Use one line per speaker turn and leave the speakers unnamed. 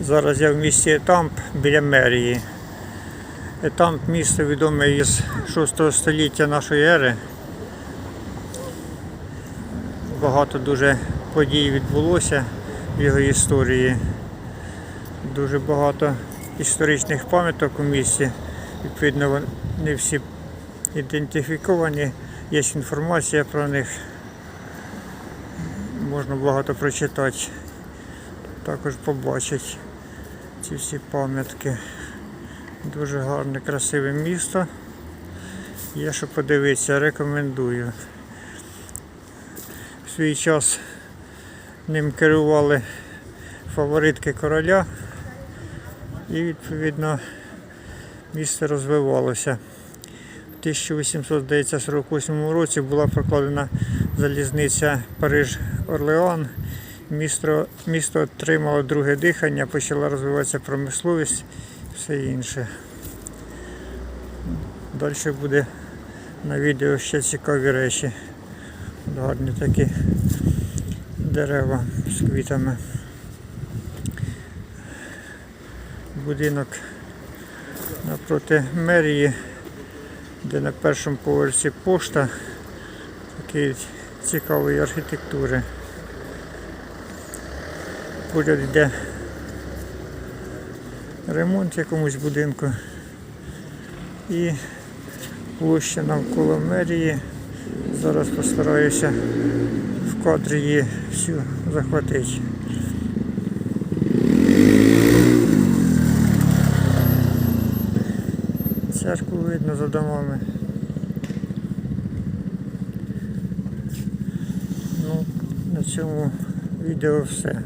Зараз я в місті Етамп біля мерії. Етамп місто відоме із 6 століття нашої ери. Багато дуже подій відбулося в його історії. Дуже багато історичних пам'яток у місті. Відповідно, вони всі ідентифіковані, є інформація про них. Можна багато прочитати. Також побачити ці всі пам'ятки. Дуже гарне, красиве місто. Є що подивитися, рекомендую. В свій час ним керували фаворитки короля і відповідно місто розвивалося. В 1848 році була прокладена залізниця Париж-Орлеан. Місто, місто отримало друге дихання, почала розвиватися промисловість і все інше. Далі буде на відео ще цікаві речі. Гарні такі дерева з квітами. Будинок напроти мерії, де на першому поверсі пошта, такий цікавої архітектури. Поряд йде ремонт якомусь будинку і площа навколо мерії. Зараз постараюся в кадрі її всю захватити. Церкву видно за домами. Ну, на цьому відео все.